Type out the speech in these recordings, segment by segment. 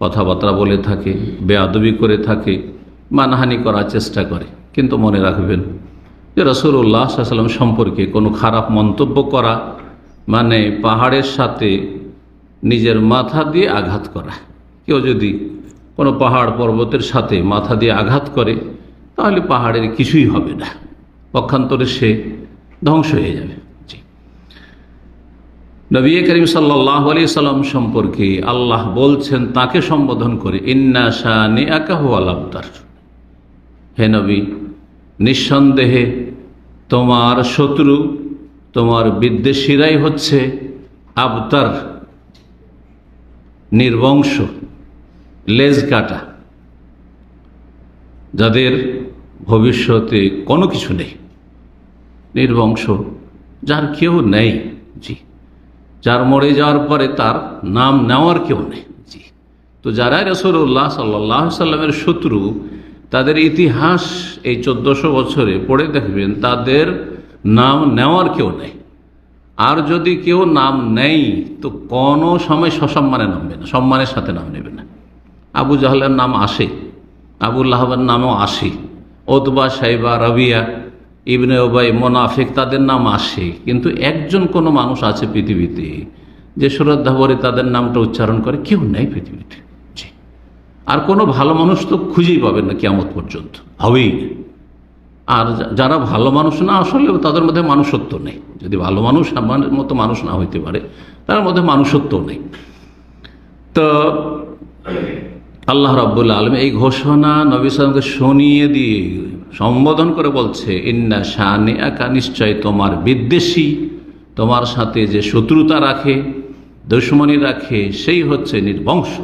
কথাবার্তা বলে থাকে, বেয়াদবি করে থাকে, মানহানি করার চেষ্টা করে। কিন্তু মনে রাখবেন যে রসুল্লাহ সাল্লাম সম্পর্কে কোনো খারাপ মন্তব্য করা মানে পাহাড়ের সাথে নিজের মাথা দিয়ে আঘাত করা। কেউ যদি কোনো পাহাড় পর্বতের সাথে মাথা দিয়ে আঘাত করে, তাহলে পাহাড়ের কিছুই হবে না। পক্ষান্তরে সে ধ্বংস হয়ে যাবে। নবী করিম সাল্লাহ আলি সাল্লাম সম্পর্কে আল্লাহ বলছেন, তাকে সম্বোধন করে, ইন্না শাহ আকাহ আলাবদার হে নবী, নিঃসন্দেহে তোমার শত্রু, তোমার বিদ্বেষীরাই হচ্ছে আবতার, নির্বংশ লেজ কাটা যাদের ভবিষ্যতে কোনো কিছু নেই। নির্বংশ, যার কেউ নেই। জি। যার মরে যাওয়ার পরে তার নাম নেওয়ার কেউ নেই। তো যারা রসুল্লাহ সাল্লাহ সাল্লামের শত্রু, তাদের ইতিহাস এই চোদ্দশো বছরে পড়ে দেখবেন, তাদের নাম নেওয়ার কেউ নেই। আর যদি কেউ নাম নেই, তো কোনো সময় সসম্মানে নামবে না, সম্মানের সাথে নাম নেবে না। আবু জাহলের নাম আসে আবুল্লাহবের নামও আসে, ওতবা, সাইবা, রাবিয়া ইবনে ওবাই মোনাফেক তাদের নাম আসে কিন্তু একজন কোনো মানুষ আছে পৃথিবীতে যে শ্রদ্ধা ভরে তাদের নামটা উচ্চারণ করে কেউ নেই পৃথিবীতে। আর কোনো ভালো মানুষ তো খুঁজেই পাবেন না কেমত পর্যন্ত। হবেই। না আর যারা ভালো মানুষ না আসলে তাদের মধ্যে মানুষত্ব নেই। যদি ভালো মানুষ আমার মতো মানুষ না হইতে পারে তার মধ্যে মানুষত্ব নেই। তো আল্লাহ রাব্বুল আলম এই ঘোষণা নবী সালামকে শুনিয়ে দিয়ে সম্বোধন করে বলছে, ইন্না শানে একা নিশ্চয় তোমার বিদ্বেষী। তোমার সাথে যে শত্রুতা রাখে, দুশ্মনী রাখে, সেই হচ্ছে নির্বংশ।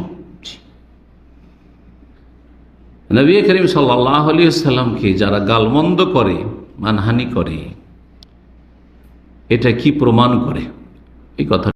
নবী করিম সাল্লাহ আলী সাল্লামকে যারা গালমন্দ করে, মানহানি করে, এটা কি প্রমাণ করে? এই কথা